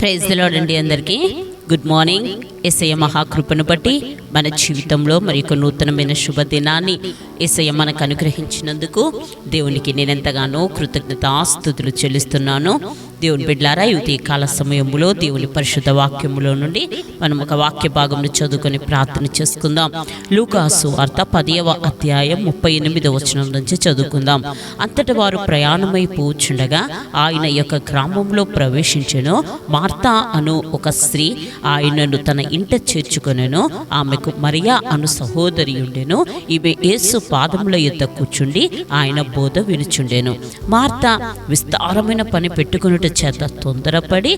Praise అండి అందరికీ. Good morning SI మహాకృపను బట్టి మన జీవితంలో మరి యొక్క నూతనమైన శుభదినాన్ని ఎస్ఐ మనకు అనుగ్రహించినందుకు దేవునికి నేను ఎంతగానో కృతజ్ఞతాస్తుతులు చెల్లిస్తున్నాను. దేవుని బిడ్లారా యువతి కాల సమయంలో దేవుని పరిశుద్ధ వాక్యములో నుండి మనం ఒక వాక్య భాగంను చదువుకొని ప్రార్థన చేసుకుందాం. లూకాసు వార్త పదియవ అధ్యాయం ముప్పై ఎనిమిదవ వచనం నుంచి చదువుకుందాం. అంతటి వారు ప్రయాణమై పోచుండగా ఆయన యొక్క గ్రామంలో ప్రవేశించను. మార్తా అను ఒక స్త్రీ ఆయనను తన ఇంట చేర్చుకొనెను. ఆమెకు మరియా అను సహోదరి ఉండెను. ఈమె యేసు పాదముల యొద్ద కూర్చుండి ఆయన బోధ వినుచుండెను. మార్త విస్తారమైన పని పెట్టుకున్నట చేత తొందరపడి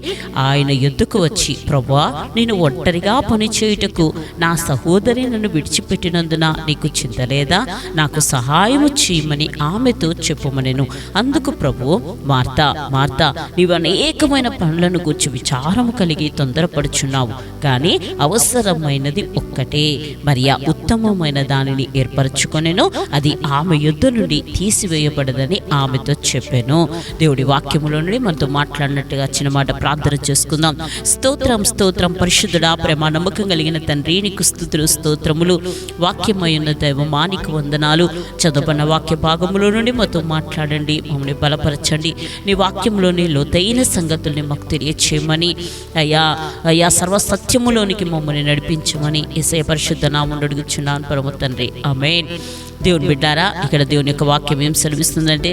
ఆయన ఎద్దుకు వచ్చి ప్రభా నేను ఒంటరిగా పని చేయుటకు నా సహోదరి నన్ను విడిచిపెట్టినందున నీకు చింతలేదా నాకు సహాయము చేయమని ఆమెతో చెప్పుమనెను. అందుకు ప్రభు మార్తా మార్తా నీవు అనేకమైన పనులను గూర్చి విచారము కలిగి తొందరపడుచున్నావు. కానీ అవసరమైనది ఒక్కటే. మరి ఆ ఉత్తమమైన దానిని ఏర్పరచుకొనెను. అది ఆమె యుద్ధ నుండి తీసివేయబడదని ఆమెతో చెప్పాను. దేవుడి వాక్యములో నుండి మనతో మాట్లాడినట్టుగా చిన్న మాట ప్రార్థన చేసుకుందాం. స్తోత్రం స్తోత్రం పరిశుద్ధుడా ప్రేమ నమ్మకం కలిగిన తండ్రి నీకు స్థుతులు స్తోత్రములు వాక్యమైన దైవమానికి వందనాలు. చదువుకున్న వాక్య భాగములో నుండి మాతో మాట్లాడండి మమ్మల్ని బలపరచండి. నీ వాక్యంలోని లోతైన సంగతుల్ని మాకు తెలియచేయమని. అయ్యా అయ్యా సర్వసత్యములోనికి మమ్మల్ని నడిపించమని ఏసయ పరిశుద్ధ నామం అడుగుచున్నాను. పరమ తండ్రి. ఆమేన్. దేవుని బిడ్డారా ఇక్కడ దేవుని యొక్క వాక్యం ఏం సెలవిస్తుందంటే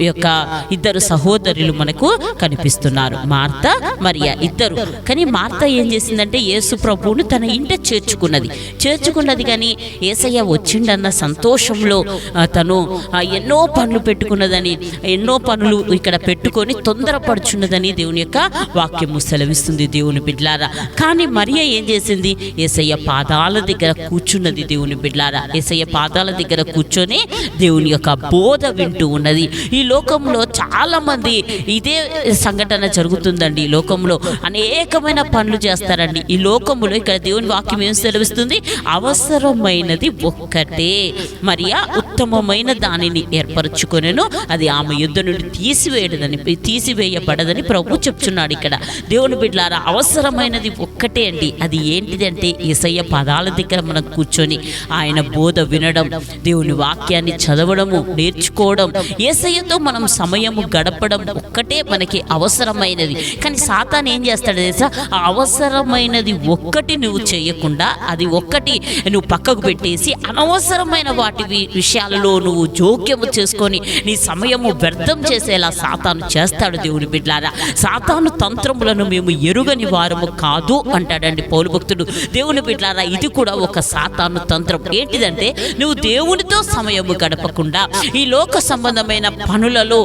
యొక్క ఇద్దరు సహోదరులు మనకు కనిపిస్తున్నారు. మార్త మరియా ఇద్దరు. కానీ మార్త ఏం చేసిందంటే యేసు ప్రభువును తన ఇంట చేర్చుకున్నది. చేర్చుకున్నది కానీ ఏసయ్య వచ్చిండన్న సంతోషంలో తను ఎన్నో పనులు పెట్టుకున్నదని ఎన్నో పనులు ఇక్కడ పెట్టుకొని తొందరపడుచున్నదని దేవుని యొక్క వాక్యము సెలవిస్తుంది దేవుని బిడ్డారా. కానీ మరియ ఏం చేసింది? ఏసయ్య పాదాల దగ్గర కూర్చున్నది దేవుని బిడ్లారా. ఏసయ్య పాదాల దగ్గర కూర్చొని దేవుని యొక్క బోధ వింటూ ఉన్నది. ఈ లోకంలో చాలా మంది ఇదే సంఘటన జరుగుతుందండి. ఈ లోకంలో అనేకమైన పనులు చేస్తారండి. ఈ లోకంలో ఇక్కడ దేవుని వాక్యం ఏం సెలవిస్తుంది? అవసరమైనది ఒక్కటే. మరియా ఉత్తమమైన దానిని ఏర్పరచుకొనెను. అది ఆమె యుద్ధ నుండి తీసివేయడదని తీసివేయబడదని ప్రభు చెప్తున్నాడు ఇక్కడ. దేవుని బిడ్డలారా అవసరమైనది ఒక్కటే అండి. అది ఏంటిదంటే ఇసయ్య పదాల దగ్గర మనం కూర్చొని ఆయన బోధ వినడం దేవుని వాక్యాన్ని చదవడము నేర్చుకోవడం ఏసయ్యతో మనం సమయము గడపడం ఒక్కటే మనకి అవసరమైనది. కానీ సాతాన్ ఏం చేస్తాడు తెలుసా? ఆ అవసరమైనది ఒక్కటి నువ్వు చేయకుండా అది ఒక్కటి నువ్వు పక్కకు పెట్టేసి అనవసరమైన వాటి విషయాలు విషయాలలో నువ్వు జోక్యము చేసుకొని నీ సమయము వ్యర్థం చేసేలా సాతాను చేస్తాడు దేవుని బిడ్లారా. సాతాను తంత్రములను మేము ఎరుగని వారము కాదు అంటాడండి పౌలు భక్తుడు. దేవుని బిడ్లారా ఇది కూడా ఒక సాతాను తంత్రం. ఏంటిదంటే నువ్వు దేవునితో సమయము గడపకుండా ఈ లోక సంబంధమైన పనులలో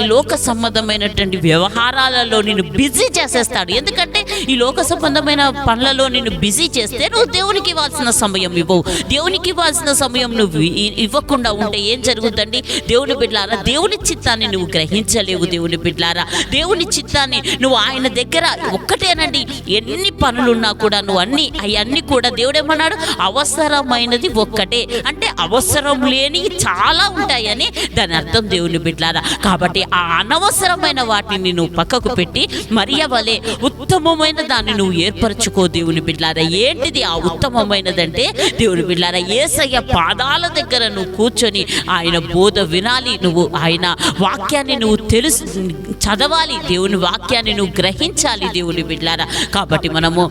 ఈ లోక సంబంధమైనటువంటి వ్యవహారాలలో నేను బిజీ చేసేస్తాడు. ఎందుకంటే ఈ లోక సంబంధమైన పనులలో నిన్ను బిజీ చేస్తే నువ్వు దేవునికి ఇవ్వాల్సిన సమయం ఇవ్వవు దేవునికి ఇవ్వాల్సిన సమయం నువ్వు ఇవ్వకుండా ఉంటే ఏం జరుగుతుంది దేవుని బిడ్లారా దేవుని చిత్తాన్ని నువ్వు గ్రహించలేవు దేవుని బిడ్డలారా. దేవుని చిత్తాన్ని నువ్వు ఆయన దగ్గర ఒక్కటేనండి. ఎన్ని పనులున్నా కూడా నువ్వు అన్ని అవన్నీ కూడా దేవుడేమన్నాడు? అవసరమైనది ఒక్కటే. అంటే అవసరం లేని చాలా ఉంటాయని దాని అర్థం దేవుని బిడ్లారా కాబట్టి ఆ అనవసరమైన వాటిని నువ్వు పక్కకు పెట్టి మరియ వలె ఉత్తమమైన దాన్ని నువ్వు ఏర్పరచుకో దేవుని బిడ్లారా ఏంటిది ఆ ఉత్తమమైనదంటే? దేవుని బిడ్లారా ఏసయ్య పాదాల దగ్గర నువ్వు కూర్చొని ఆయన బోధ వినాలి నువ్వు ఆయన వాక్యాన్ని నువ్వు తెలుసు చదవాలి. దేవుని వాక్యాన్ని నువ్వు గ్రహించాలి దేవుని బిడ్డారా. కాబట్టి మనము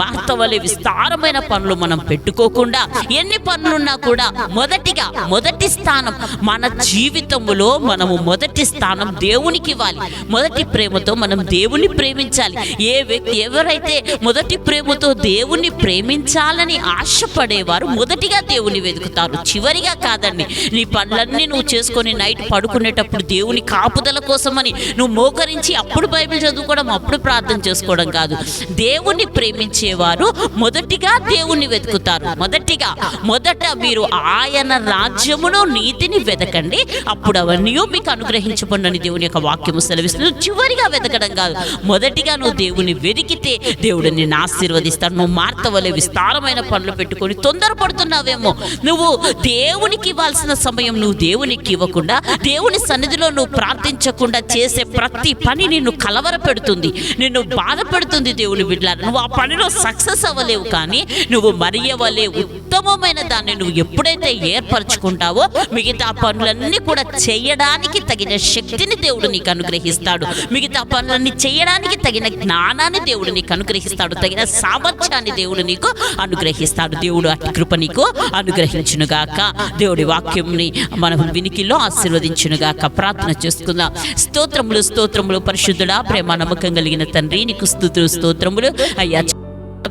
మార్త వలె విస్తారమైన పనులు మనం పెట్టుకోకుండా ఎన్ని పనులున్నా కూడా మొదటిగా మొదటి స్థానం మన జీవితంలో మనము మొదటి స్థానం దేవునికి ఇవ్వాలి. మొదటి ప్రేమతో మనం దేవుని ప్రేమించాలి. ఏ వ్యక్తి ఎవరైతే మొదటి ప్రేమతో దేవుణ్ణి ప్రేమించాలని ఆశపడేవారు మొదటిగా దేవుని వెతుకుతారు. చివరిగా కాదండి నీ పనులన్నీ నువ్వు చేసుకొని నైట్ పడుకునేటప్పుడు దేవుని కాపుదల కోసమని నువ్వు మోకరించి అప్పుడు బైబిల్ చదువుకోవడం అప్పుడు ప్రార్థన చేసుకోవడం కాదు. దేవుణ్ణి ప్రేమించేవారు మొదటిగా దేవుణ్ణి వెతుకుతారు. మొదటిగా మొదట మీరు ఆయన రాజ్యమును నీతిని వెతకండి. అప్పుడు అవన్నీ మీకు అనుగ్రహించబడినని దేవుని యొక్క వాక్యము సెలవిస్తుంది. చివరిగా వెతకడం కాదు. మొదటిగా నువ్వు దేవుని వెతికితే దేవుడు నిన్ను ఆశీర్వదిస్తాడు. నువ్వు మార్తవలే విస్తారమైన పనులు పెట్టుకొని తొందరపడుతున్నావేమో. నువ్వు దేవునికి ఇవ్వాల్సిన సమయం నువ్వు దేవునికి ఇవ్వకుండా దేవుని సన్నిధిలో నువ్వు ప్రార్థించకుండా చేసే ప్రతి పని నిన్ను కలవర పెడుతుంది నిన్ను బాధ పెడుతుంది దేవుని బిడ్డ. నువ్వు ఆ పనిలో సక్సెస్ అవ్వలేవు కానీ నువ్వు మరియవలే ఉత్తమమైన దాన్ని నువ్వు ఎప్పుడైతే ఏర్పరచుకుంటావో మిగతా పనులన్నీ కూడా చేయడానికి తగిన శక్తిని దేవుడు నీకు అనుగ్రహిస్తాడు. మిగతా పనులన్నీ చేయడానికి తగిన జ్ఞానాన్ని దేవుడు నీకు అనుగ్రహిస్తాడు. తగిన సామర్థ్యాన్ని దేవుడు నీకు అనుగ్రహిస్తాడు. దేవుడు అతి కృప నీకు అనుగ్రహించునుగాక దేవుడి వాక్యంని మనం వినికిలో ఆశీర్వదించునుగాక ప్రార్థన చేసుకుందాం. స్తోత్రములు స్తోత్రములు పరిశుద్ధుడా ప్రేమ నమ్మకం కలిగిన తండ్రి నీకు స్థుతులు స్తోత్రములు. అయ్యా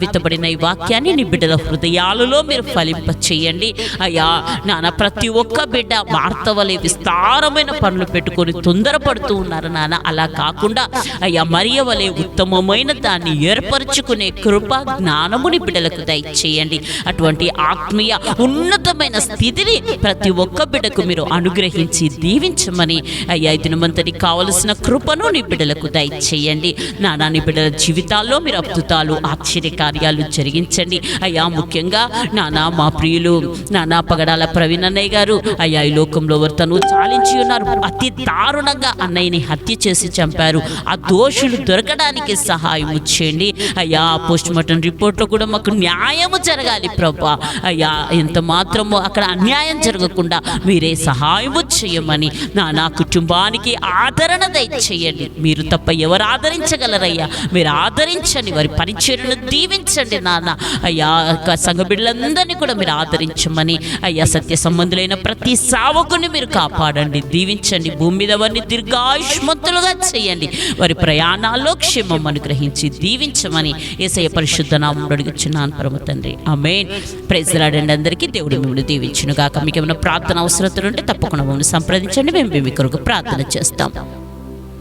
విత్తబడిన ఈ వాక్యాన్ని నీ బిడ్డల హృదయాలలో మీరు ఫలింప చేయండి అయ్యా నాన్న ప్రతి ఒక్క బిడ్డ వార్త వలె విస్తారమైన పనులు పెట్టుకొని తొందరపడుతూ ఉన్నారు నాన్న. అలా కాకుండా అయ్యా మరియ వలె ఉత్తమమైన దాన్ని ఏర్పరచుకునే కృప జ్ఞానముని బిడ్డలకు దయచేయండి. అటువంటి ఆత్మీయ ఉన్నతమైన స్థితిని ప్రతి ఒక్క బిడ్డకు మీరు అనుగ్రహించి దీవించమని అయ్యా దినమంతటి దినమంతని కావలసిన కృపను నీ బిడ్డలకు దయచేయండి. నానా నీ బిడ్డల జీవితాల్లో మీరు అద్భుతాలు ఆశ్చర్య కార్యాలు జరిగించండి. అయ్యా ముఖ్యంగా నానా మా ప్రియులు నానా పగడాల ప్రవీణ్ అన్నయ్య గారు. అయ్యా ఈ లోకంలో తను చాలించి ఉన్నారు? అతి దారుణంగా అన్నయ్యని హత్య చేసి చంపారు. ఆ దోషులు దొరకడానికి సహాయం చేయండి. అయ్యా పోస్ట్ మార్టం రిపోర్ట్లో కూడా మాకు న్యాయము జరగాలి ప్రభా. అయ్యా ఎంత మాత్రమో అక్కడ అన్యాయం జరగకుండా మీరే సహాయము చేయమని నా నా కుటుంబానికి ఆదరణ దయచేయండి. మీరు తప్ప ఎవరు ఆదరించగలరయ్యా? మీరు ఆదరించండి. వారి పరిచయను దీవించండి నాన్న. అయ్యా యొక్క సంఘ బిడ్డలందరినీ కూడా మీరు ఆదరించమని అయ్యా సత్య సంబంధులైన ప్రతి సావకుని మీరు కాపాడండి దీవించండి భూమి మీద వారిని దీర్ఘాయుష్మంతులుగా చేయండి. వారి ప్రయాణాల్లో క్షేమం అనుగ్రహించి దీవించమని ఏసయ పరిశుద్ధ నామం అడుగుచున్నాను పరమ తండ్రి. ఆమేన్. ప్రైజ్లాడండి అందరికీ. దేవుడు మిమ్మల్ని దీవించును గాక. మీకు ఏమైనా ప్రార్థన అవసరతలు ఉంటే తప్పకుండా మమ్మల్ని సంప్రదించండి. మేము మీ కొరకు ప్రార్థన చేస్తాం.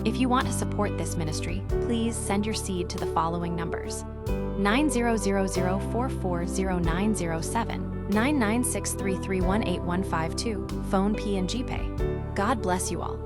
If you want to support this ministry, please send your seed to the following numbers. 9000440907, 99633185152, phone P and GPay. God bless you all.